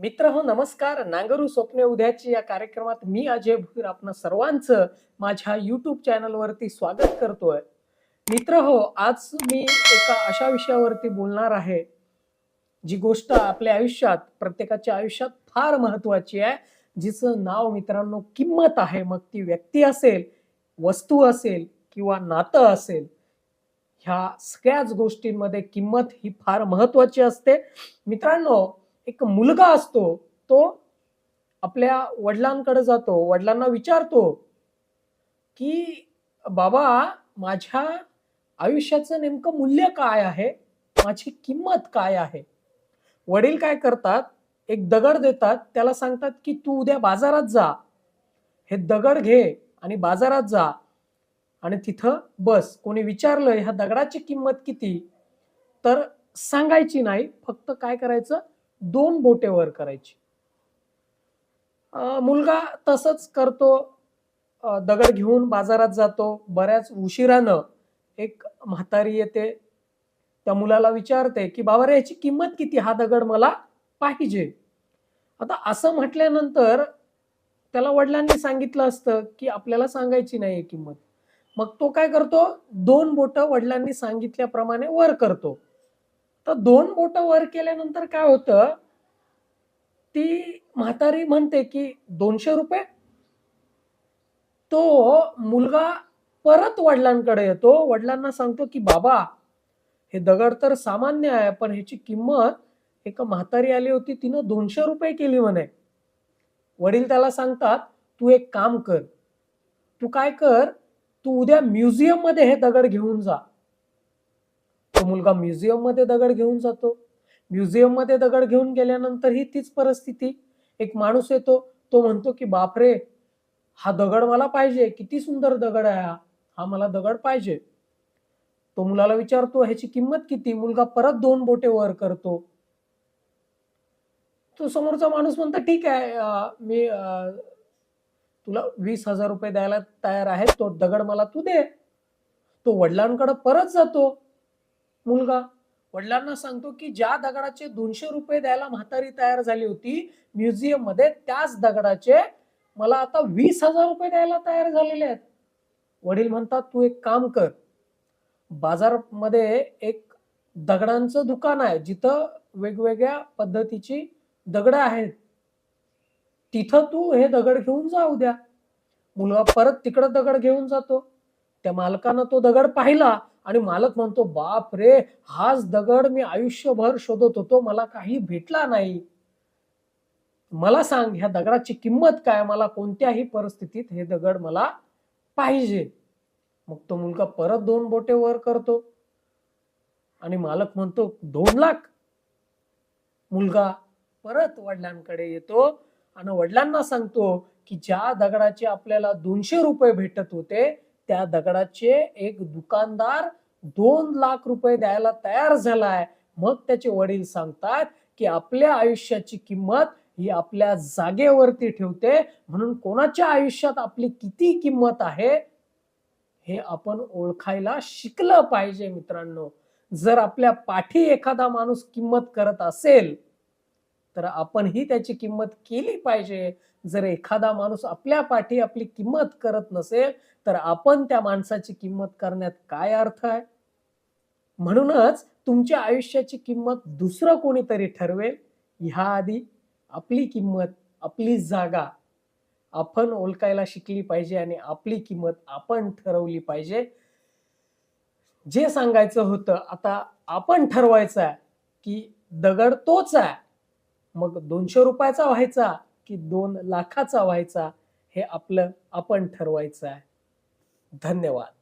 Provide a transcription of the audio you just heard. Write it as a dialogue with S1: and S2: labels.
S1: मित्र हो नमस्कार. नांगरू स्वप्ने उद्याची या कार्यक्रमात मी अजय भुईर आपण सर्वांचं माझ्या यूट्यूब चॅनलवरती स्वागत करतोय. मित्र हो आज मी एका अशा विषयावरती बोलणार आहे जी गोष्ट आपल्या आयुष्यात प्रत्येकाच्या आयुष्यात फार महत्वाची आहे जिचं नाव मित्रांनो किंमत आहे. मग ती व्यक्ती असेल वस्तू असेल किंवा नातं असेल ह्या सगळ्याच गोष्टींमध्ये किंमत ही फार महत्वाची असते. मित्रांनो एक मुलगा असतो तो आपल्या वडिलांकडे जातो वडिलांना विचारतो की बाबा माझ्या आयुष्याचं नेमकं मूल्य काय आहे? माझी किंमत काय आहे? वडील काय करतात एक दगड देतात त्याला सांगतात की तू उद्या बाजारात जा. हे दगड घे आणि बाजारात जा. आणि तिथं बस. कोणी विचारलं ह्या दगडाची किंमत किती? तर सांगायची नाही फक्त काय करायचं? दोन बोटे वर करायची. मुलगा तसंच करतो. दगड घेऊन बाजारात जातो. बऱ्याच उशिरानं एक म्हातारी येते. त्या मुलाला विचारते की बाबा रे याची किंमत किती? हा दगड मला पाहिजे. आता असं म्हटल्यानंतर त्याला वडिलांनी सांगितलं असतं की आपल्याला सांगायची नाही किंमत. मग तो काय करतो? दोन बोट वडिलांनी सांगितल्याप्रमाणे वर करतो. तर दोन बोट वर केल्यानंतर काय होतं? ती म्हातारी म्हणते की दोनशे रुपये? तो मुलगा परत वडिलांकडे येतो. वडिलांना सांगतो की बाबा हे दगड तर सामान्य आहे पण ह्याची किंमत एक म्हातारी आली होती तिनं दोनशे रुपये केली म्हणे. वडील त्याला सांगतात तू एक काम कर तू काय कर तू उद्या म्युझियममध्ये हे दगड घेऊन जा. तो मुलगा म्युझियममध्ये दगड घेऊन जातो. म्युझियममध्ये दगड घेऊन गेल्यानंतर ही तीच परिस्थिती. एक माणूस येतो तो म्हणतो की बापरे हा दगड मला पाहिजे. किती सुंदर दगड आहे हा. हा मला दगड पाहिजे. तो मुलाला विचारतो ह्याची किंमत किती? मुलगा परत दोन बोटे वर करतो. तो समोरचा माणूस म्हणतो ठीक आहे मी तुला वीस हजार रुपये द्यायला तयार आहे. तो दगड मला तू दे. तो वडिलांकडे परत जातो. मुलगा. वडिलांना सांगतो की ज्या दगडाचे दोनशे रुपये द्यायला म्हातारी तयार झाली होती म्युझियममध्ये त्याच दगडाचे मला आता वीस हजार रुपये द्यायला तयार झालेले आहेत. वडील म्हणतात तू एक काम कर. बाजारमध्ये एक दगडांचं दुकान आहे. जिथं वेगवेगळ्या पद्धतीची दगड आहेत. तिथं तू हे दगड घेऊन जा उद्या मुलगा परत तिकडं दगड घेऊन जातो. त्या मालकानं तो दगड पाहिला. आणि मालक म्हणतो बाप रे हाच दगड मी आयुष्यभर शोधत होतो मला काही भेटला नाही. मला सांग ह्या दगडाची किंमत काय? मला कोणत्याही परिस्थितीत हे दगड मला पाहिजे. मग तो मुलगा परत दोन बोटे वर करतो. आणि मालक म्हणतो दोन लाख. मुलगा परत वडिलांकडे येतो आणि वडिलांना सांगतो की ज्या दगडाचे आपल्याला दोनशे रुपये भेटत होते त्या दगडाचे एक दुकानदार दोन लाख रुपये द्यायला तयार झालाय. मग त्याचे वडील सांगतात की आपल्या आयुष्याची किंमत ही आपल्या जागेवरती ठेवते. म्हणून कोणाच्या आयुष्यात आपली किती किंमत आहे हे आपण ओळखायला शिकलं पाहिजे मित्रांनो. जर आपल्या पाठी एखादा माणूस किंमत करत असेल तर आपणही त्याची किंमत केली पाहिजे. जर एखादा माणूस आपल्या पाठी आपली किंमत करत नसेल तर आपण त्या माणसाची किंमत करण्यात काय अर्थ आहे? म्हणूनच तुमच्या आयुष्याची किंमत दुसरं कोणीतरी ठरवेल. ह्या आधी आपली किंमत आपली जागा आपण ओळखायला शिकली पाहिजे आणि आपली किंमत आपण ठरवली पाहिजे. जे सांगायचं होतं आता आपण ठरवायचं आहे की दगड तोच आहे. मग दोनशे रुपयाचा व्हायचा की दोन लाखाचा व्हायचा हे आपलं आपण ठरवायचं आहे. धन्यवाद.